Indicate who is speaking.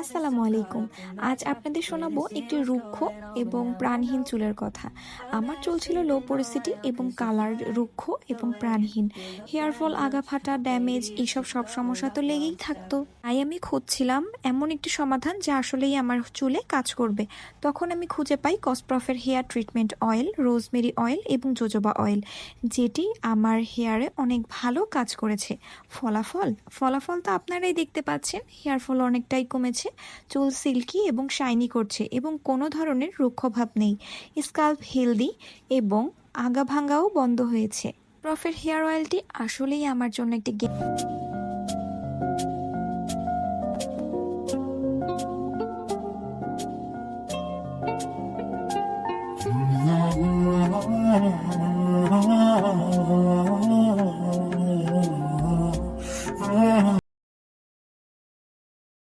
Speaker 1: আসসালামু আলাইকুম। আজ আপনাদের শোনাবো একটি রুক্ষ এবং প্রাণহীন চুলের কথা। আমার চুল ছিল লো পরিস্থিতি এবং কালার রুক্ষ এবং প্রাণহীন। হেয়ার ফল আগা ফাটা ড্যামেজ এইসব সব সমস্যা তো লেগেই থাকতো। তাই আমি খুঁজছিলাম এমন একটি সমাধান যা আসলেই আমার চুলে কাজ করবে। তখন আমি খুঁজে পাই কসপ্রফের hair treatment oil rosemary oil এবং জোজোবা অয়েল যেটি আমার হেয়ারে অনেক ভালো কাজ করেছে। ফলাফল? ফলাফল তো আপনারাই দেখতে পাচ্ছেন। হেয়ার ফল অনেকটাই কমেছে। চুল সিল্কি এবং শাইনি করছে এবং কোনো ধরনের রুক্ষভাব নেই। স্কাল্প হেলদি এবং আগা ভাঙ্গাও বন্ধ হয়েছে। প্রফের হেয়ার অয়েলটি আসলেই আমার জন্য একটি গে-